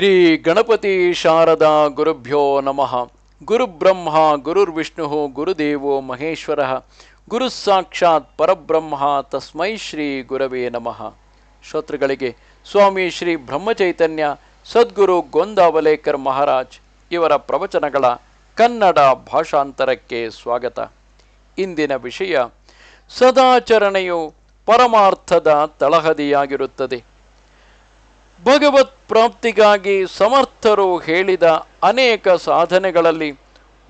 ಶ್ರೀ ಗಣಪತಿ ಶಾರದಾ ಗುರುಭ್ಯೋ ನಮಃ. ಗುರುಬ್ರಹ್ಮ ಗುರುರ್ವಿಷ್ಣು ಗುರುದೇವೋ ಮಹೇಶ್ವರ. ಗುರು ಸಾಕ್ಷಾತ್ ಪರಬ್ರಹ್ಮ, ತಸ್ಮೈ ಶ್ರೀ ಗುರವೇ ನಮಃ. ಶ್ರೋತೃಗಳಿಗೆ ಸ್ವಾಮಿ ಶ್ರೀ ಬ್ರಹ್ಮಚೈತನ್ಯ, ಸದ್ಗುರು ಗೊಂದಾವಲೇಕರ್ ಮಹಾರಾಜ್ ಇವರ ಪ್ರವಚನಗಳ ಕನ್ನಡ ಭಾಷಾಂತರಕ್ಕೆ ಸ್ವಾಗತ. ಇಂದಿನ ವಿಷಯ ಸದಾಚರಣೆಯು ಪರಮಾರ್ಥದ ತಳಹದಿಯಾಗಿರುತ್ತದೆ. ಭಗವತ್ ಪ್ರಾಪ್ತಿಗಾಗಿ ಸಮರ್ಥರು ಹೇಳಿದ ಅನೇಕ ಸಾಧನೆಗಳಲ್ಲಿ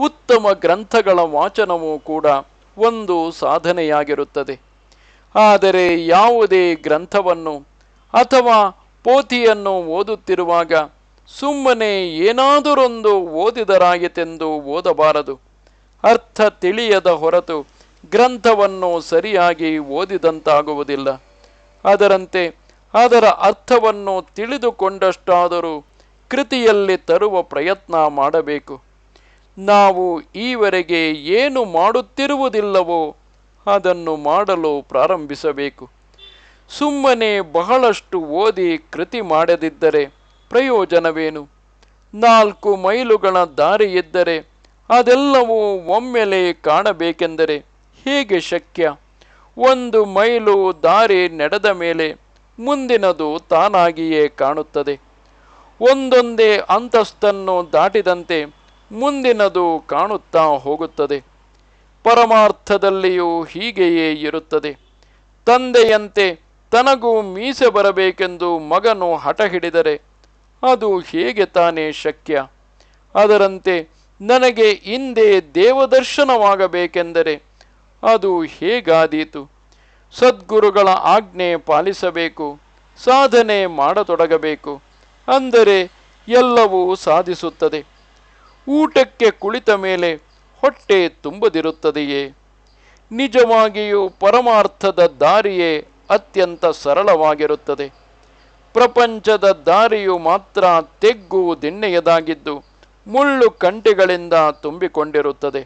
ಉತ್ತಮ ಗ್ರಂಥಗಳ ವಾಚನವೂ ಕೂಡ ಒಂದು ಸಾಧನೆಯಾಗಿರುತ್ತದೆ. ಆದರೆ ಯಾವುದೇ ಗ್ರಂಥವನ್ನು ಅಥವಾ ಪೋಥಿಯನ್ನು ಓದುತ್ತಿರುವಾಗ ಸುಮ್ಮನೆ ಏನಾದರೊಂದು ಓದಿದರಾಯಿತೆಂದು ಓದಬಾರದು. ಅರ್ಥ ತಿಳಿಯದ ಹೊರತು ಗ್ರಂಥವನ್ನು ಸರಿಯಾಗಿ ಓದಿದಂತಾಗುವುದಿಲ್ಲ. ಅದರಂತೆ ಅದರ ಅರ್ಥವನ್ನು ತಿಳಿದುಕೊಂಡಷ್ಟಾದರೂ ಕೃತಿಯಲ್ಲಿ ತರುವ ಪ್ರಯತ್ನ ಮಾಡಬೇಕು. ನಾವು ಈವರೆಗೆ ಏನು ಮಾಡುತ್ತಿರುವುದಿಲ್ಲವೋ ಅದನ್ನು ಮಾಡಲು ಪ್ರಾರಂಭಿಸಬೇಕು. ಸುಮ್ಮನೆ ಬಹಳಷ್ಟು ಓದಿ ಕೃತಿ ಮಾಡದಿದ್ದರೆ ಪ್ರಯೋಜನವೇನು? ನಾಲ್ಕು ಮೈಲುಗಳ ದಾರಿ ಇದ್ದರೆ ಅದೆಲ್ಲವೂ ಒಮ್ಮೆಲೆ ಕಾಣಬೇಕೆಂದರೆ ಹೇಗೆ ಶಕ್ಯ? ಒಂದು ಮೈಲು ದಾರಿ ನಡೆದ ಮೇಲೆ ಮುಂದಿನದು ತಾನಾಗಿಯೇ ಕಾಣುತ್ತದೆ. ಒಂದೊಂದೇ ಅಂತಸ್ತನ್ನು ದಾಟಿದಂತೆ ಮುಂದಿನದು ಕಾಣುತ್ತಾ ಹೋಗುತ್ತದೆ. ಪರಮಾರ್ಥದಲ್ಲಿಯೂ ಹೀಗೆಯೇ ಇರುತ್ತದೆ. ತಂದೆಯಂತೆ ತನಗೂ ಮೀಸೆ ಬರಬೇಕೆಂದು ಮಗನು ಹಠ ಹಿಡಿದರೆ ಅದು ಹೇಗೆ ತಾನೇ ಶಕ್ಯ? ಅದರಂತೆ ನನಗೆ ಹಿಂದೆ ದೇವದರ್ಶನವಾಗಬೇಕೆಂದರೆ ಅದು ಹೇಗಾದೀತು? ಸದ್ಗುರುಗಳ ಆಜ್ಞೆ ಪಾಲಿಸಬೇಕು, ಸಾಧನೆ ಮಾಡತೊಡಗಬೇಕು, ಅಂದರೆ ಎಲ್ಲವೂ ಸಾಧಿಸುತ್ತದೆ. ಊಟಕ್ಕೆ ಕುಳಿತ ಮೇಲೆ ಹೊಟ್ಟೆ ತುಂಬದಿರುತ್ತದೆಯೇ? ನಿಜವಾಗಿಯೂ ಪರಮಾರ್ಥದ ದಾರಿಯೇ ಅತ್ಯಂತ ಸರಳವಾಗಿರುತ್ತದೆ. ಪ್ರಪಂಚದ ದಾರಿಯು ಮಾತ್ರ ತೆಗ್ಗು ದಿಣ್ಣೆಯದಾಗಿದ್ದು ಮುಳ್ಳು ಕಂಟೆಗಳಿಂದ ತುಂಬಿಕೊಂಡಿರುತ್ತದೆ.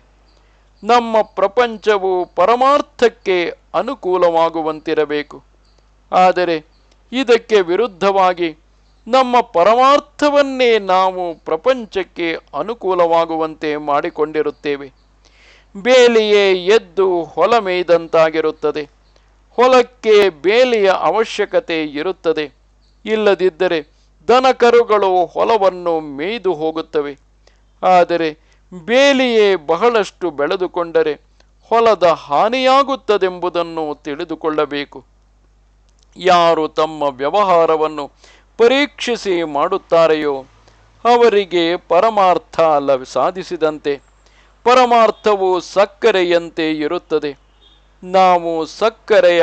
ನಮ್ಮ ಪ್ರಪಂಚವು ಪರಮಾರ್ಥಕ್ಕೆ ಅನುಕೂಲವಾಗುವಂತಿರಬೇಕು. ಆದರೆ ಇದಕ್ಕೆ ವಿರುದ್ಧವಾಗಿ ನಮ್ಮ ಪರಮಾರ್ಥವನ್ನೇ ನಾವು ಪ್ರಪಂಚಕ್ಕೆ ಅನುಕೂಲವಾಗುವಂತೆ ಮಾಡಿಕೊಂಡಿರುತ್ತೇವೆ. ಬೇಲಿಯೇ ಎದ್ದು ಹೊಲ ಮೇಯ್ದಂತಾಗಿರುತ್ತದೆ. ಹೊಲಕ್ಕೆ ಬೇಲಿಯ ಅವಶ್ಯಕತೆ ಇರುತ್ತದೆ. ಇಲ್ಲದಿದ್ದರೆ ದನಕರುಗಳು ಹೊಲವನ್ನು ಮೇಯ್ದು ಹೋಗುತ್ತವೆ. ಆದರೆ ಬೇಲಿಯೇ ಬಹಳಷ್ಟು ಬೆಳೆದುಕೊಂಡರೆ ಹೊಲದ ಹಾನಿಯಾಗುತ್ತದೆಂಬುದನ್ನು ತಿಳಿದುಕೊಳ್ಳಬೇಕು. ಯಾರು ತಮ್ಮ ವ್ಯವಹಾರವನ್ನು ಪರೀಕ್ಷಿಸಿ ಮಾಡುತ್ತಾರೆಯೋ ಅವರಿಗೆ ಪರಮಾರ್ಥ ಸಾಧಿಸಿದಂತೆ, ಪರಮಾರ್ಥವು ಸಕ್ಕರೆಯಂತೆ ಇರುತ್ತದೆ. ನಾವು ಸಕ್ಕರೆಯ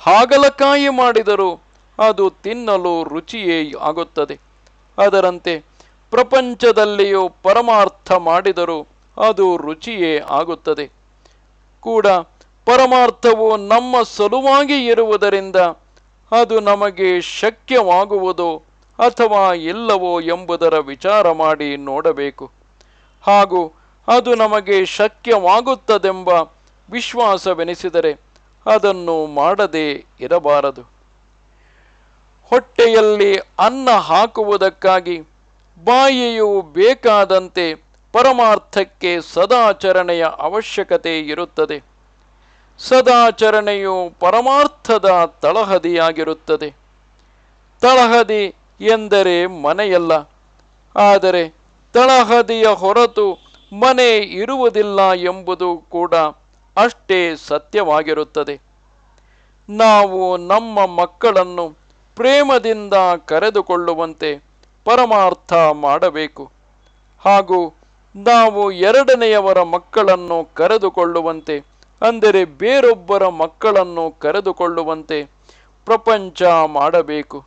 ಹಾಗಲಕಾಯಿ ಮಾಡಿದರೂ ಅದು ತಿನ್ನಲು ರುಚಿಯೇ ಆಗುತ್ತದೆ. ಅದರಂತೆ ಪ್ರಪಂಚದಲ್ಲಿಯೂ ಪರಮಾರ್ಥ ಮಾಡಿದರೂ ಅದು ರುಚಿಯೇ ಆಗುತ್ತದೆ. ಕೂಡ ಪರಮಾರ್ಥವು ನಮ್ಮ ಸಲುವಾಗಿ ಇರುವುದರಿಂದ ಅದು ನಮಗೆ ಶಕ್ಯವಾಗುವುದೋ ಅಥವಾ ಇಲ್ಲವೋ ಎಂಬುದರ ವಿಚಾರ ಮಾಡಿ ನೋಡಬೇಕು. ಹಾಗೂ ಅದು ನಮಗೆ ಶಕ್ಯವಾಗುತ್ತದೆಂಬ ವಿಶ್ವಾಸವೆನಿಸಿದರೆ ಅದನ್ನು ಮಾಡದೇ ಇರಬಾರದು. ಹೊಟ್ಟೆಯಲ್ಲಿ ಅನ್ನ ಹಾಕುವುದಕ್ಕಾಗಿ ಬಾಯಿಯು ಬೇಕಾದಂತೆ ಪರಮಾರ್ಥಕ್ಕೆ ಸದಾಚರಣೆಯ ಅವಶ್ಯಕತೆ ಇರುತ್ತದೆ. ಸದಾಚರಣೆಯು ಪರಮಾರ್ಥದ ತಳಹದಿಯಾಗಿರುತ್ತದೆ. ತಳಹದಿ ಎಂದರೆ ಮನೆಯಲ್ಲ. ಆದರೆ ತಳಹದಿಯ ಹೊರತು ಮನೆ ಇರುವುದಿಲ್ಲ ಎಂಬುದು ಕೂಡ ಅಷ್ಟೇ ಸತ್ಯವಾಗಿರುತ್ತದೆ. ನಾವು ನಮ್ಮ ಮಕ್ಕಳನ್ನು ಪ್ರೇಮದಿಂದ ಕರೆದುಕೊಳ್ಳುವಂತೆ ಪರಮಾರ್ಥ ಮಾಡಬೇಕು. ಹಾಗೂ ನಾವು ಎರಡನೆಯವರ ಮಕ್ಕಳನ್ನು ಕರೆದುಕೊಳ್ಳುವಂತೆ, ಅಂದರೆ ಬೇರೊಬ್ಬರ ಮಕ್ಕಳನ್ನು ಕರೆದುಕೊಳ್ಳುವಂತೆ ಪ್ರಪಂಚ ಮಾಡಬೇಕು.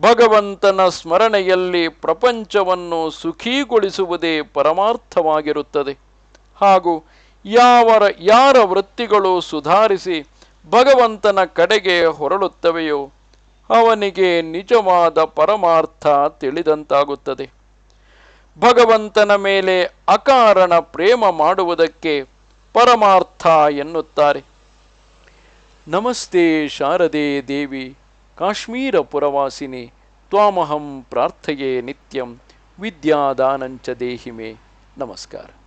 ಭಗವಂತನ ಸ್ಮರಣೆಯಲ್ಲಿ ಪ್ರಪಂಚವನ್ನು ಸುಖೀಗೊಳಿಸುವುದೇ ಪರಮಾರ್ಥವಾಗಿರುತ್ತದೆ. ಹಾಗೂ ಯಾವರ, ಯಾರ ವೃತ್ತಿಗಳು ಸುಧಾರಿಸಿ ಭಗವಂತನ ಕಡೆಗೆ ಹೊರಳುತ್ತವೆಯೋ, ಅವನಿಗೆ ನಿಜವಾದ ಪರಮಾರ್ಥ ತಿಳಿದಂತಾಗುತ್ತದೆ. ಭಗವಂತನ ಮೇಲೆ ಅಕಾರಣ ಪ್ರೇಮ ಮಾಡುವುದಕ್ಕೆ ಪರಮಾರ್ಥ ಎನ್ನುತ್ತಾರೆ. ನಮಸ್ತೆ ಶಾರದೆ ದೇವಿ, ಕಾಶ್ಮೀರ ಪುರವಾಸಿನಿ, ತ್ವಾಮಹಂ ಪ್ರಾರ್ಥೆಯೇ ನಿತ್ಯಂ, ವಿದ್ಯಾದಾನಂಚ ದೇಹಿಮೆ. ನಮಸ್ಕಾರ.